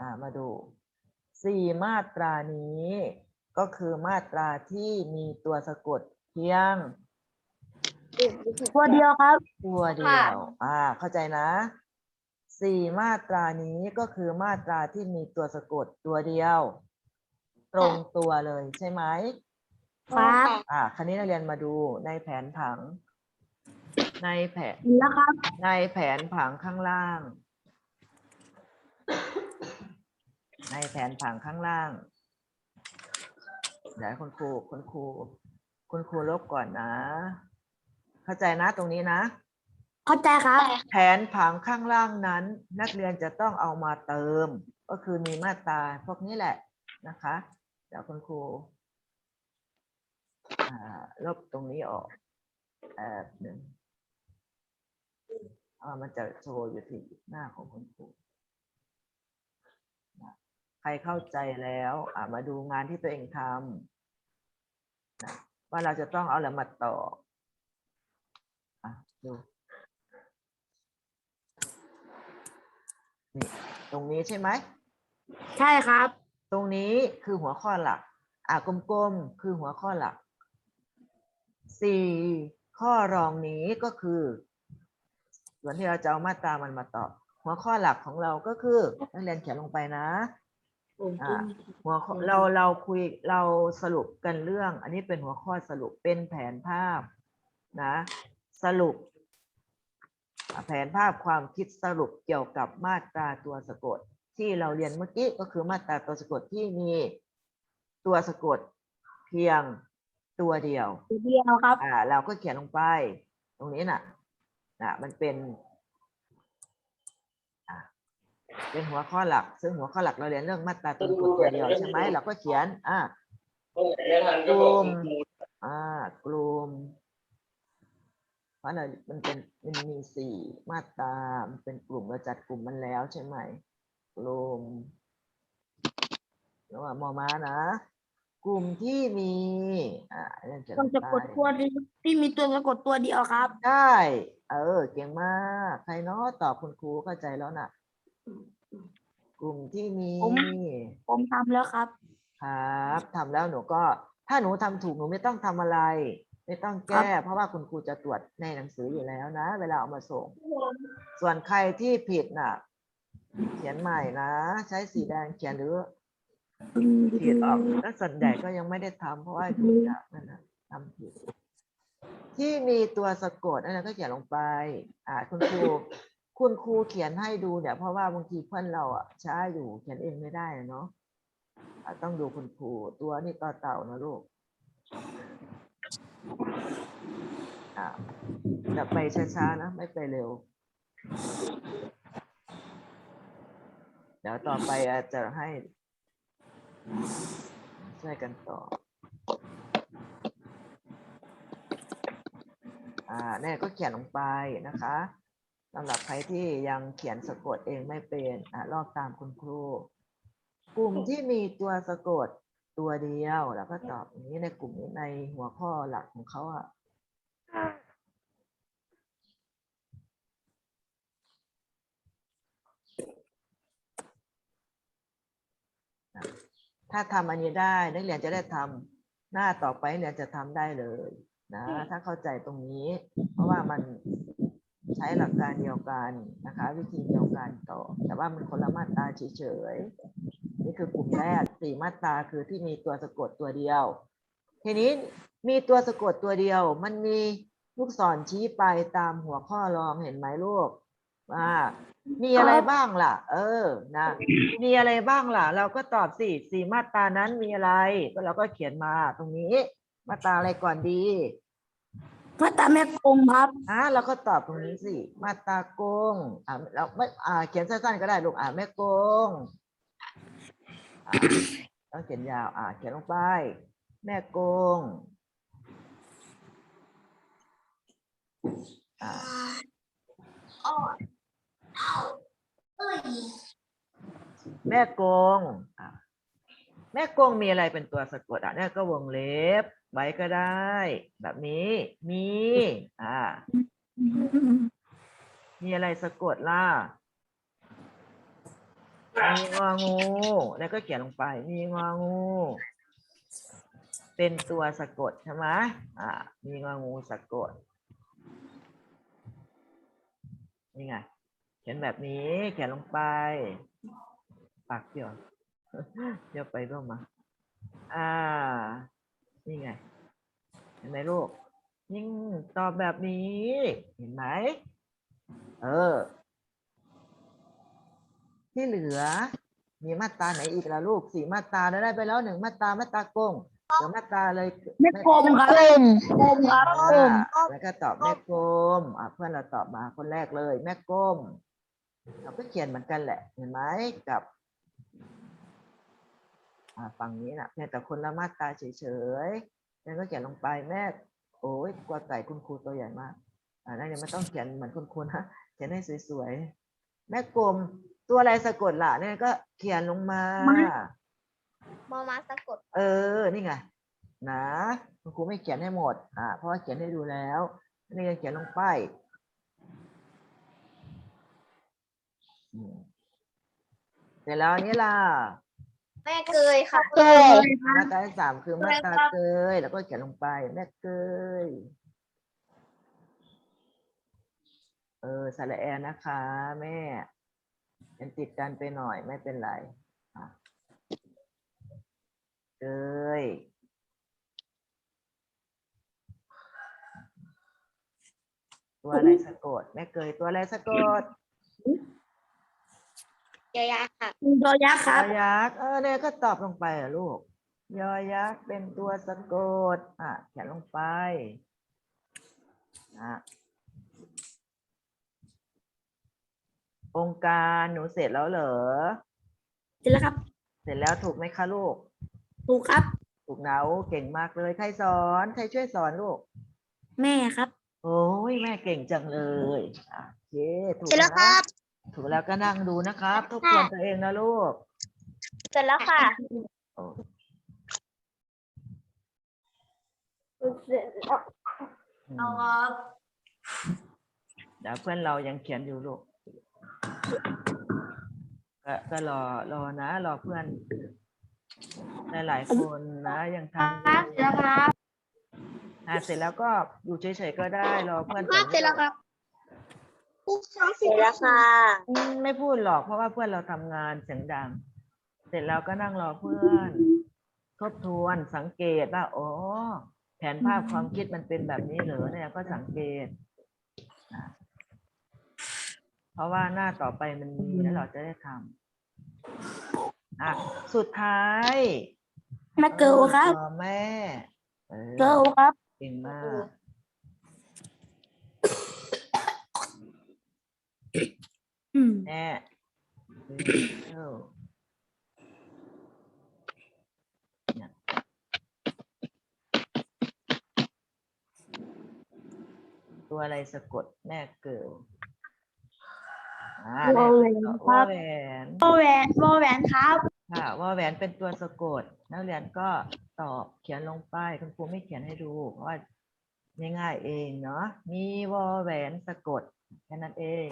อ่ามาดูสี่มาตรานี้ก็คือมาตราที่มีตัวสะกดเพียง ตัวเดียวครับ ตัวเดียว อ่า เข้าใจนะสี่มาตรานี้ก็คือมาตราที่มีตัวสะกดตัวเดียว ตรงตัวเลยใช่ไหมครับอ่าคราวนี้นักเรียนมาดูในแผนผัง ในแผนแล้วครับในแผนผังข้างล่าง ในแผนผังข้างล่างเดี๋ยวให้คุณครูคุณครู คุณครูลบก่อนนะ เข้าใจนะตรงนี้นะ เข้าใจครับ แผนผังข้างล่างนั้น นักเรียนจะต้องเอามาเติม ก็คือมีมาตราพวกนี้แหละนะคะเดี๋ยวคุณครูอ่าลบตรงนี้ออกแอบหนึ่งอ่ามันจะโชว์อยู่ที่หน้าของคุณครูนะ ใครเข้าใจแล้วอ่ามาดูงานที่ตัวเองทำนะว่าเราจะต้องเอาอะไรมาต่ออะดูนี่ตรงนี้ใช่ไหม ใช่ครับ ตรงนี้คือหัวข้อหลัก อะกลมๆ คือหัวข้อหลัก สี่ข้อรองนี้ก็คือ ส่วนที่เราจะเอามาตรามันมาตอบ หัวข้อหลักของเราก็คือนักเรียนเขียนลงไปนะอ่า หัวข้อเราเราคุยเราสรุปกันเรื่อง อันนี้เป็นหัวข้อสรุปเป็นแผนภาพนะ สรุปอะแผนภาพความคิดสรุปเกี่ยวกับมาตราตัวสะกด ที่เราเรียนเมื่อกี้ก็คือมาตราตัวสะกดที่มีตัวสะกดเพียงตัวเดียวตัวเดียวครับ อ่า เราก็เขียนลงไป ตรงนี้น่ะน่ะมันเป็นอะ เป็นหัวข้อหลัก ซึ่งหัวข้อหลักเราเรียนเรื่องมาตราตัวสะกดตัวเดียวใช่ไหมเราก็เขียน อ่าไม่ทันก็บอกคุณครูอ่ากลุ่มเพราะอะไรมันเป็นมันมีสี่มาตรามันเป็นกลุ่มเราจัดกลุ่มมันแล้วใช่ไหมกลุ่มแล้วมอม้านะกลุ่มที่มีอ่าเรื่องเขียนลต้องงจะไปกดตัวเดียวที่มีตัวสะกดตัวเดียวครับ ได้ เออ เก่งมาก ใครเนาะตอบคุณครูเข้าใจแล้วน่ะ กลุ่มที่มี ผม ผมทำแล้วครับ ครับทำแล้วหนูก็ ถ้าหนูทำถูกหนูไม่ต้องทำอะไร ไม่ต้องแก้ เพราะว่าคุณครูจะตรวจในหนังสืออยู่แล้วนะ เวลาเอามาส่ง ส่วนใครที่ผิดน่ะ เขียนใหม่นะ ใช้สีแดงเขียนหรือผิดออกแล้วส่วนใหญ่ก็ยังไม่ได้ทำเพราะว่าดูจากนั่นนะทำผิด ที่มีตัวสะกดนั่นนะก็เขียนลงไป อ่า คุณครู คุณครูเขียนให้ดูเนี่ยเพราะว่าบางทีเพื่อนเราอะช้าอยู่เขียนเองไม่ได้เนาะต้องดูคุณครูตัวนี่ต่อเต่านะลูกจะไปช้าๆนะ ไม่ไปเร็ว เดี๋ยวต่อไปอาจจะให้ช่วยกันต่อ อ่าแน่ก็เขียนลงไปนะคะ สำหรับใครที่ยังเขียนสะกดเองไม่เป็นอ่าลอกตามคุณครู กลุ่มที่มีตัวสะกดตัวเดียวแล้วก็ตอบอย่างนี้ในกลุ่มนี้ในหัวข้อหลักของเขาอะถ้าทำอันนี้ได้ นักเรียนจะได้ทำหน้าต่อไปนักเรียนจะทำได้เลยนะถ้าเข้าใจตรงนี้ เพราะว่ามันใช้หลักการเดียวกันนะคะ วิธีเดียวกันต่อ แต่ว่ามันคนละมาตราเฉยๆนี่คือกลุ่มแรกสี่มาตราคือที่มีตัวสะกดตัวเดียว ทีนี้มีตัวสะกดตัวเดียว มันมีลูกศรชี้ไปตามหัวข้อรองเห็นไหมลูกว่ามีอะไรบ้างล่ะ เออ นะ มีอะไรบ้างล่ะ เราก็ตอบสิสี่มาตรานั้นมีอะไร ก็เราก็เขียนมาตรงนี้ มาตราอะไรก่อนดี มาตาแม่กงครับ อะเราก็ตอบตรงนี้สิ มาตาโกง อ่าเราไม่อ่า เขียนสั้นๆก็ได้ลูกอ่าแม่กงอ่าต้องเขียนยาว อ่า เขียนลงไป แม่กง อ่าแม่กงอ่า แม่กงมีอะไรเป็นตัวสะกดอะเนี่ยก็วงเล็บ ไว้ก็ได้ แบบนี้มีอ่า มีอะไรสะกดล่ะมีงองู แล้วก็เขียนลงไป มีงองู เป็นตัวสะกดใช่ไหมอ่า มีงองูสะกด นี่ไง เขียนแบบนี้ เขียนลงไป ปากเดียว ยวไปร่วมมา อ่า นี่ไง เห็นไหมลูก ยิ่งตอบแบบนี้ เห็นไหม เออ ที่เหลือ มีมาตราไหนอีกล่ะลูก สี่มาตราแล้วได้ไปแล้วหนึ่งมาตรามาตรากงเดี๋ยวมาตราเลยแม่กลมครับกลมครับกลมอ่าแล้วก็ตอบแม่กลมอะเพื่อนเราตอบมาคนแรกเลย แม่กลมเราก็เขียนเหมือนกันแหละ เห็นไหมกับอ่า ฝั่งนี้นะเพียงแต่คนละมาตราเฉยๆแล้วก็เขียนลงไปแม่โอ้ยกวาไก่คุณครูตัวใหญ่มากอ่านั่นยังไม่ต้องเขียนเหมือนคุณครูนะเขียนให้สวยๆแม่กลมตัวอะไรสะกดล่ะเนี่ยก็เขียนลงมามอมาสะกด เออ นี่ไงนะคุณครูไม่เขียนให้หมด อ่า เพราะว่าเขียนให้ดูแล้ว นี่ก็เขียนลงไปอืมเสร็จแล้วอันนี้ล่ะ แม่เกยค่ะเกยมาตราที่สามคือมาตราเกยแล้วก็เขียนลงไป แม่เกยเออสระแอนะคะ แม่เป็นติดกันไปหน่อยไม่เป็นไรอะเกยตัวอะไรสะกด แม่เกยตัวอะไรสะกด ยายาค่ะตัวยาครับยอยักษ์เออเนี่ยก็ตอบลงไปอะลูก ยอยักษ์เป็นตัวสะกด อะเขียนลงไปนะองค์การหนูเสร็จแล้วเหรอ เสร็จแล้วครับ เสร็จแล้วถูกไหมคะลูก ถูกครับ ถูกเนาเก่งมากเลย ใครสอน ใครช่วยสอนลูก แม่ครับ โอ้ยแม่เก่งจังเลยอะโอเคถูกเสร็จแล้วครับ ถูกแล้วก็นั่งดูนะครับทบทวนตัวเองนะลูก เสร็จแล้วค่ะโอ้เสร็จแล้วอืมเดี๋ยวเพื่อนเรายังเขียนอยู่ลูกก็ก็รอรอนะ รอเพื่อน หลายๆคนนะยังทำอยู่เสร็จแล้วครับอะเสร็จแล้วก็อยู่เฉยๆก็ได้รอเพื่อนภาพเสร็จแล้วครับ เสร็จแล้วค่ะอืมไม่พูดหรอกเพราะว่าเพื่อนเราทำงานเสียงดัง เสร็จแล้วก็นั่งรอเพื่อน ทบทวนสังเกตว่าอ๋อแผนภาพความคิดมันเป็นแบบนี้เหรอเนี่ยก็สังเกตอะเพราะว่าหน้าต่อไปมันมีแล้วเราจะได้ทำอะสุดท้ายแม่เกิลครับต่อแม่เออ เกิลครับ เก่งมาก อืมแม่เออเนี่ยตัวอะไรสะกดแม่เกิลอ่าวอแหวนวครัอบแหวนวอแหวนวอแหวนครับค่ะว่าแหวนเป็นตัวสะกด นักเรียนก็ตอบเขียนลงไปคุณครูไม่เขียนให้ดูเพราะว่าง่ายๆเองเนาะมีวอแหวนสะกดแค่นั้นเอง